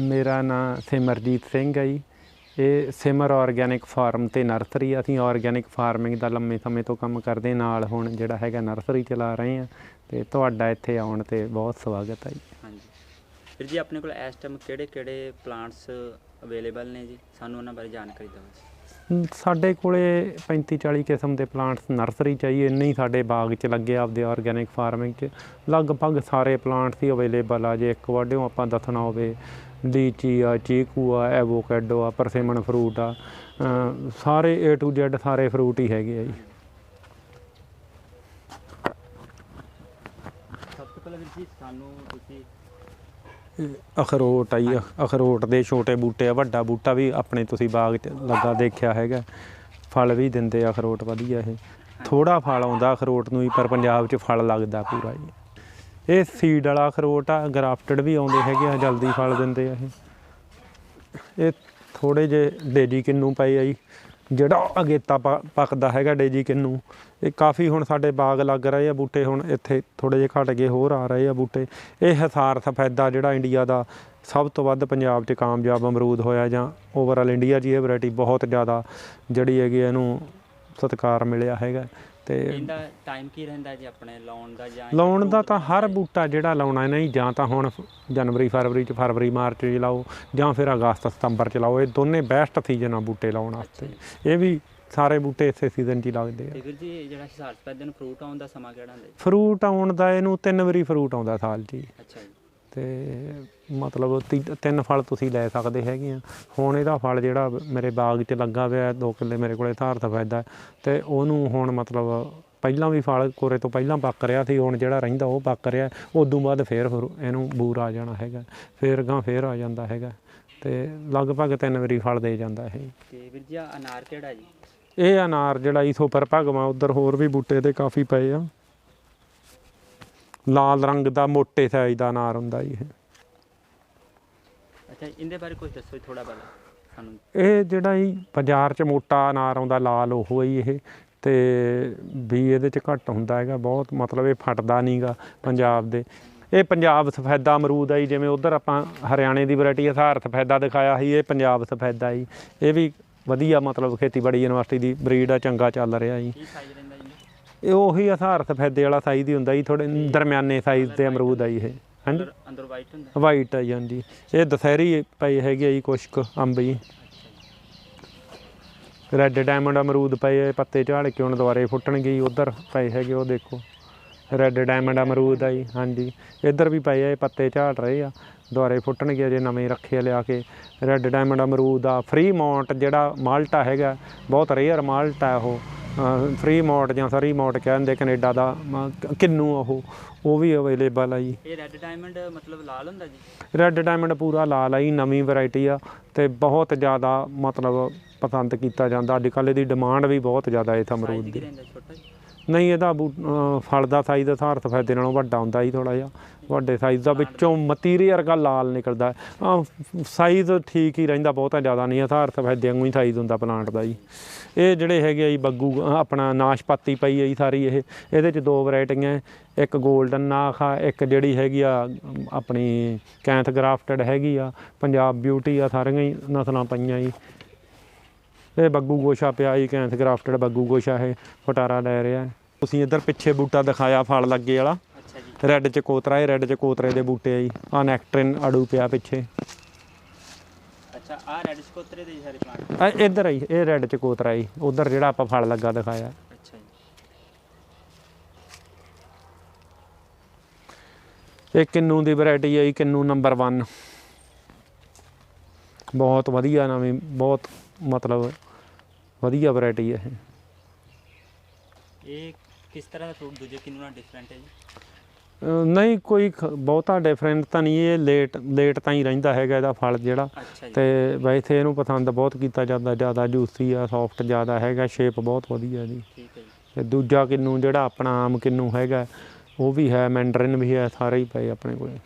ਮੇਰਾ ਨਾਮ ਸਿਮਰਜੀਤ ਸਿੰਘ ਹੈ ਜੀ। ਇਹ ਸਿਮਰ ਆਰਗੈਨਿਕ ਫਾਰਮ ਤੇ ਨਰਸਰੀ ਅਸੀਂ ਆਰਗੈਨਿਕ ਫਾਰਮਿੰਗ ਦਾ ਲੰਮੇ ਸਮੇਂ ਤੋਂ ਕੰਮ ਕਰਦੇ ਨਾਲ ਹੁਣ ਜਿਹੜਾ ਹੈਗਾ ਨਰਸਰੀ ਚਲਾ ਰਹੇ ਹਾਂ ਤੇ ਤੁਹਾਡਾ ਇੱਥੇ ਆਉਣ ਤੇ ਬਹੁਤ ਸਵਾਗਤ ਹੈ ਜੀ। ਹਾਂਜੀ। ਵੀਰ ਜੀ ਆਪਣੇ ਕੋਲ ਇਸ ਟਾਈਮ ਕਿਹੜੇ ਕਿਹੜੇ ਪਲਾਂਟਸ ਅਵੇਲੇਬਲ ਨੇ ਜੀ? ਸਾਨੂੰ ਉਹਨਾਂ ਬਾਰੇ ਜਾਣਕਾਰੀ ਦਿਓ ਸਾਡੇ ਕੋਲੇ 35 40 ਕਿਸਮ ਦੇ ਪਲਾਂਟਸ ਨਰਸਰੀ ਚਾਹੀਏ ਇੰਨੇ ਹੀ ਸਾਡੇ ਬਾਗ 'ਚ ਲੱਗੇ ਆਪਦੇ ਆਰਗੈਨਿਕ ਫਾਰਮਿੰਗ 'ਚ। ਲਗਭਗ ਸਾਰੇ ਪਲਾਂਟਸ ਹੀ ਅਵੇਲੇਬਲ ਆ। ਜੇ ਇੱਕ ਵਾਢਿਓ ਆਪਾਂ ਦੱਸਣਾ ਹੋਵੇ ਲੀਚੀ ਆ ਚੀਕੂ ਆ ਐਵੋਕੈਡੋ ਆ ਪਰਸਿਮਨ ਫਰੂਟ ਆ ਸਾਰੇ A to Z ਸਾਰੇ ਫਰੂਟ ਹੀ ਹੈਗੇ ਆ ਜੀ। ਸਭ ਤੋਂ ਪਹਿਲਾਂ ਵੀਰ ਜੀ ਸਾਨੂੰ ਤੁਸੀਂ ਅਖਰੋਟ ਆਈ ਅਖਰੋਟ ਦੇ ਛੋਟੇ ਬੂਟੇ ਆ ਵੱਡਾ ਬੂਟਾ ਵੀ ਆਪਣੇ ਤੁਸੀਂ ਬਾਗ 'ਚ ਲੱਗਾ ਦੇਖਿਆ ਹੈਗਾ। ਫਲ ਵੀ ਦਿੰਦੇ ਆ ਅਖਰੋਟ ਵਧੀਆ ਇਹ। ਥੋੜਾ ਫਲ ਆਉਂਦਾ ਅਖਰੋਟ ਨੂੰ ਹੀ ਪਰ ਪੰਜਾਬ 'ਚ ਫਲ ਲੱਗਦਾ ਪੂਰਾ ਜੀ। ਇਹ ਸੀਡ ਵਾਲਾ ਅਖਰੋਟ ਆ ਗ੍ਰਾਫਟਡ ਵੀ ਆਉਂਦੇ ਹੈਗੇ ਆ, ਜਲਦੀ ਫਲ ਦਿੰਦੇ ਆ ਇਹ। ਇਹ ਥੋੜੇ ਜੇ ਡੇਜੀ ਕਿੰਨੂ ਪਏ ਆ ਜੀ, ਜਿਹੜਾ ਅਗੇਤਾ ਪ- ਪੱਕਦਾ ਹੈਗਾ ਡੇਜੀ ਕਿੰਨੂ। ਇਹ ਕਾਫੀ ਹੁਣ ਸਾਡੇ ਬਾਗ ਲੱਗ ਰਹੇ ਆ ਬੂਟੇ, ਹੁਣ ਇੱਥੇ ਥੋੜੇ ਜਿਹੇ ਘਟ ਗਏ, ਹੋਰ ਆ ਰਹੇ ਆ ਬੂਟੇ। ਇਹ ਹਸਾਰ ਸਫੈਦਾ ਜਿਹੜਾ ਇੰਡੀਆ ਦਾ ਸਭ ਤੋਂ ਵੱਧ ਪੰਜਾਬ 'ਚ ਕਾਮਯਾਬ ਅਮਰੂਦ ਹੋਇਆ ਜਾਂ ਓਵਰਆਲ ਇੰਡੀਆ 'ਚ ਇਹ ਵੈਰਾਈਟੀ ਬਹੁਤ ਜ਼ਿਆਦਾ ਜਿਹੜੀ ਹੈਗੀ ਇਹਨੂੰ ਸਤਿਕਾਰ ਮਿਲਿਆ ਹੈਗਾ। ਤੇ ਇਹਦਾ ਟਾਈਮ ਕੀ ਰਹਿੰਦਾ ਜੀ ਆਪਣੇ ਲਾਉਣ ਦਾ ਜਾਂ ਲਾਉਣ ਦਾ ਤਾਂ ਹਰ ਬੂਟਾ ਜਿਹੜਾ ਲਾਉਣਾ ਨਹੀਂ ਜਾਂ ਤਾਂ ਹੁਣ ਜਨਵਰੀ ਫਰਵਰੀ ਚ ਫਰਵਰੀ ਮਾਰਚ ਚ ਲਾਓ ਜਾਂ ਫਿਰ ਅਗਸਤ ਸਤੰਬਰ ਚ ਲਾਓ ਇਹ ਦੋਨੇ ਬੈਸਟ ਸੀਜ਼ਨ ਆ ਬੂਟੇ ਲਾਉਣ ਵਾਸਤੇ। ਇਹ ਵੀ ਸਾਰੇ ਬੂਟੇ ਇਸੇ ਸੀਜ਼ਨ 'ਚ ਹੀ ਲੱਗਦੇ ਆ। ਤੇ ਵੀਰ ਜੀ ਜਿਹੜਾ ਹਿਸਾਰ ਪੈਦੇ ਨੂੰ ਫਰੂਟ ਆਉਣ ਦਾ ਸਮਾਂ ਕਿਹੜਾ ਹੁੰਦਾ ਜੀ? ਫਰੂਟ ਆਉਣ ਦਾ ਇਹਨੂੰ ਤਿੰਨ ਵਾਰੀ ਫਰੂਟ ਆਉਂਦਾ ਸਾਲ 'ਚ ਜੀ ਅੱਛਾ ਜੀ। ਤੇ ਮਤਲਬ ਤੀ- ਤਿੰਨ ਫਲ ਤੁਸੀਂ ਲੈ ਸਕਦੇ ਹੈਗੇ ਆ। ਹੁਣ ਇਹਦਾ ਫਲ ਜਿਹੜਾ ਮੇਰੇ ਬਾਗ 'ਚ ਲੱਗਾ ਹੋਇਆ 2 ਕਿੱਲੇ ਮੇਰੇ ਕੋਲੇ ਧਾਰ ਸਫੈਦਾ ਤੇ ਉਹਨੂੰ ਹੁਣ ਮਤਲਬ ਪਹਿਲਾਂ ਵੀ ਫਲ ਕੋਰੇ ਤੋਂ ਪਹਿਲਾਂ ਪੱਕ ਰਿਹਾ ਸੀ ਹੁਣ ਜਿਹੜਾ ਰਹਿੰਦਾ ਉਹ ਪੱਕ ਰਿਹਾ ਉਦੋਂ ਬਾਅਦ ਫੇਰ ਫਰੂ- ਇਹਨੂੰ ਬੂਰ ਆ ਜਾਣਾ ਹੈਗਾ ਫੇਰ ਗਾਂ ਫੇਰ ਆ ਜਾਂਦਾ ਹੈਗਾ। ਤੇ ਲਗਭਗ ਤਿੰਨ ਵਾਰੀ ਫਲ ਦੇ ਜਾਂਦਾ ਇਹ। ਤੇ ਵੀਰ ਜੀ ਆਹ ਅਨਾਰ ਕਿਹੜਾ ਜੀ? ਇਹ ਅਨਾਰ ਜਿਹੜਾ ਇਥੋਂ ਪਰ ਭਗਵਾ ਉਧਰ ਹੋਰ ਵੀ ਬੂਟੇ ਦੇ ਕਾਫੀ ਪਏ ਆ। ਲਾਲ ਰੰਗ ਦਾ ਮੋਟੇ ਸਾਈਜ਼ ਦਾ ਅਨਾਰ ਹੁੰਦਾ ਜੀ ਇਹ। ਅੱਛਾ ਇਹਦੇ ਬਾਰੇ ਕੁਝ ਦੱਸੋ ਜੀ ਥੋੜਾ ਪਹਿਲਾਂ ਸਾਨੂੰ। ਇਹ ਜਿਹੜਾ ਹੀ ਬਾਜ਼ਾਰ 'ਚ ਮੋਟਾ ਅਨਾਰ ਆਉਂਦਾ ਲਾਲ ਉਹ ਹੀ ਇਹ। ਤੇ ਵੀ ਇਹਦੇ 'ਚ ਘੱਟ ਹੁੰਦਾ ਹੈਗਾ ਬਹੁਤ ਮਤਲਬ ਇਹ ਫਟਦਾ ਨਹੀਂਗਾ ਪੰਜਾਬ ਦੇ। ਇਹ ਪੰਜਾਬ ਸਫੈਦਾ ਅਮਰੂਦ ਆ ਜੀ ਜਿਵੇਂ ਉਧਰ ਆਪਾਂ ਹਰਿਆਣੇ ਦੀ ਵੈਰਾਈਟੀ ਹਥਾਰ ਸਫੈਦਾ ਦਿਖਾਇਆ ਸੀ ਇਹ ਪੰਜਾਬ ਸਫੈਦਾ ਜੀ। ਇਹ ਵੀ ਵਧੀਆ ਮਤਲਬ ਖੇਤੀਬਾੜੀ ਯੂਨੀਵਰਸਿਟੀ ਦੀ ਬਰੀਡ ਆ ਚੰਗਾ ਚੱਲ ਰਿਹਾ ਜੀ। ਕੀ ਸਾਈਜ਼ ਰਹਿੰਦਾ ਜੀ ਇਹ ਉਹੀ ਹਥਾਰ ਸਫੈਦੇ ਵਾਲਾ ਸਾਈਜ਼ ਹੀ ਹੁੰਦਾ ਜੀ ਥੋੜੇ ਦਰਮਿਆਨੇ ਸਾਈਜ਼ ਦੇ ਅਮਰੂਦ ਆ ਜੀ ਇਹ ਹਾਂਜੀ। ਅੰਦਰ ਵਾਈਟ ਹੁੰਦਾ। ਵਾਈਟ ਆ ਜੀ ਹਾਂਜੀ। ਇਹ ਦਸਹਿਰੀ ਪਏ ਹੈਗੇ ਆ ਜੀ ਕੁਛ ਕੁ ਅੰਬ ਜੀ। ਰੈੱਡ ਡਾਇਮੰਡ ਅਮਰੂਦ ਪਏ ਪੱਤੇ ਝਾੜ ਕੇ ਹੁਣ ਦੁਬਾਰੇ ਫੁੱਟਣਗੇ ਜੀ ਉਧਰ ਪਏ ਹੈਗੇ ਉਹ ਦੇਖੋ। ਰੈੱਡ ਡਾਇਮੰਡ ਅਮਰੂਦ ਆ ਜੀ ਹਾਂਜੀ। ਇੱਧਰ ਵੀ ਪਏ ਆ ਪੱਤੇ ਝਾੜ ਰਹੇ ਆ ਦੁਬਾਰੇ ਫੁੱਟਣਗੇ ਅਜੇ ਨਵੇਂ ਰੱਖੇ ਲਿਆ ਕੇ। ਰੈੱਡ ਡਾਇਮੰਡ ਅਮਰੂਦ ਆ ਫ੍ਰੀ ਮੌਂਟ ਜਿਹੜਾ ਮਾਲਟਾ ਹੈਗਾ ਬਹੁਤ ਰੇਅਰ ਮਾਲਟਾ ਉਹ। ਫ੍ਰੀ ਮੌਂਟ ਜਾਂ ਸਰੀ ਮੌਂਟ ਕਹਿੰਦੇ ਕੈਨੇਡਾ ਦਾ ਕਿੰਨੂ ਉਹ ਉਹ ਵੀ ਅਵੇਲੇਬਲ ਆ ਜੀ। ਇਹ ਰੈੱਡ ਡਾਇਮੰਡ ਮਤਲਬ ਲਾਲ ਹੁੰਦਾ ਜੀ? ਰੈੱਡ ਡਾਇਮੰਡ ਪੂਰਾ ਲਾਲ ਆਈ ਨਵੀਂ ਵੈਰਾਈਟੀ ਆ ਤੇ ਬਹੁਤ ਜ਼ਿਆਦਾ ਮਤਲਬ ਪਸੰਦ ਕੀਤਾ ਜਾਂਦਾ। ਅੱਜ ਕੱਲ੍ਹ ਇਹਦੀ ਡਿਮਾਂਡ ਵੀ ਬਹੁਤ ਜ਼ਿਆਦਾ ਇਸ ਅਮਰੂਦ ਸਾਈਜ਼ ਕੀ ਦੀ ਜੀ। ਨਹੀਂ, ਇਹਦਾ ਬੂ- ਫਲ ਦਾ ਸਾਈਜ਼ ਹਥਾਰ ਸਫੈਦੇ ਨਾਲੋਂ ਵੱਡਾ ਹੁੰਦਾ ਜੀ ਥੋੜਾ ਜਿਹਾ। ਵੱਡੇ ਸਾਈਜ਼ ਦਾ ਵਿੱਚੋਂ ਮਤੀਰੀ ਵਰਗਾ ਲਾਲ ਨਿਕਲਦਾ। ਸਾਈਜ਼ ਠੀਕ ਹੀ ਰਹਿੰਦਾ, ਬਹੁਤਾ ਜ਼ਿਆਦਾ ਨਹੀਂ ਹਥਾਰ ਸਫੈਦੇ ਵਾਂਗੂ ਹੀ ਸਾਈਜ਼ ਹੁੰਦਾ ਪਲਾਂਟ ਦਾ ਜੀ। ਇਹ ਜਿਹੜੇ ਹੈਗੇ ਆ ਜੀ ਬੱਗੂ ਅਹ ਆਪਣਾ ਨਾਸ਼ਪਾਤੀ ਪਈ ਹੈ ਜੀ ਸਾਰੀ ਇਹ। ਇਹਦੇ ਚ ਦੋ ਵੈਰਾਈਟੀਆਂ ਇੱਕ 골ਡਨ ਨਾਖ ਆ, ਇੱਕ ਜਿਹੜੀ ਹੈਗੀ ਆ, ਆਪਣੀ ਕੈਂਥ ਗ੍ਰਾਫਟਡ ਹੈਗੀ ਆ, ਪੰਜਾਬ ਬਿਊਟੀ ਆ, ਸਾਰੀਆਂ ਹੀ ਨਸਲਾਂ ਪਈਆਂ ਜੀ। ਇਹ ਬੱਗੂ ਗੋਸ਼ਾ ਪਿਆ ਜੀ, ਕੈਂਥ ਗ੍ਰਾਫਟਡ ਬੱਗੂ ਗੋਸ਼ਾ ਇਹ, ਫਟਾਰਾ ਲੈ ਰਿਹਾ। ਤੁਸੀਂ ਇੱਧਰ ਪਿੱਛੇ ਬੂਟਾ ਦਿਖਾਇਆ ਫਲ ਲੱਗੇ ਵਾਲਾ। ਅੱਛਾ ਜੀ। ਰੈੱਡ ਚ ਕੋਤਰਾ ਇਹ ਰੈੱਡ ਚ ਕੋਤਰੇ ਦੇ ਬੂਟੇ ਆ ਜੀ। ਆ ਨੈਕਟਰਿਨ ਅੜੂ ਪਿਆ ਪਿੱਛੇ। ਅੱਛਾ ਆਹ ਰੈੱਡ ਸਕੋਤਰੇ ਦੇ ਜੀ ਸਾਰੇ ਪਲਾਂਟ ਆ ਇੱਧਰ ਆਈ ਇਹ ਰੈੱਡ ਚ ਕੋਤਰਾ ਜੀ। ਉਧਰ ਜਿਹੜਾ ਆਪਾਂ ਫਲ ਲੱਗਾ ਦਿਖਾਇਆ। ਅੱਛਾ ਜੀ। ਇਹ ਕਿੰਨੂ ਦੀ ਵੈਰਾਈਟੀ ਹੈ ਜੀ ਕਿੰਨੂ ਨੰਬਰ 1 ਬਹੁਤ ਵਧੀਆ ਨਵੀਂ ਬਹੁਤ ਮਤਲਬ ਵਧੀਆ ਵੈਰਾਈਟੀ ਹੈ ਇਹ। ਇਹ ਕਿਸ ਤਰ੍ਹਾਂ ਦਾ ਫਰੂਟ ਦੂਜੇ ਕਿੰਨੂ ਨਾਲ ਡਿਫਰੈਂਟ ਹੈ ਜੀ? ਅਹ ਨਹੀਂ ਕੋਈ ਖ- ਬਹੁਤਾ ਡਿਫਰੈਂਟ ਤਾਂ ਨਹੀਂ ਇਹ ਲੇਟ ਲੇਟ ਤਾਂ ਹੀ ਰਹਿੰਦਾ ਹੈਗਾ ਇਹਦਾ ਫਲ ਜਿਹੜਾ। ਅੱਛਾ ਜੀ। ਤੇ ਵੈਸੇ ਇਹਨੂੰ ਪਸੰਦ ਬਹੁਤ ਕੀਤਾ ਜਾਂਦਾ ਜ਼ਿਆਦਾ ਜੂਸੀ ਆ ਸੌਫਟ ਜ਼ਿਆਦਾ ਹੈਗਾ ਸ਼ੇਪ ਬਹੁਤ ਵਧੀਆ ਜੀ। ਠੀਕ ਹੈ ਜੀ। ਤੇ ਦੂਜਾ ਕਿੰਨੂ ਜਿਹੜਾ ਆਪਣਾ ਆਮ ਕਿੰਨੂ ਹੈਗਾ ਉਹ ਵੀ ਹੈ ਮੈਂਡਰਿਨ ਵੀ ਹੈ ਸਾਰੇ ਹੀ ਪਏ ਆਪਣੇ ਕੋਲੇ।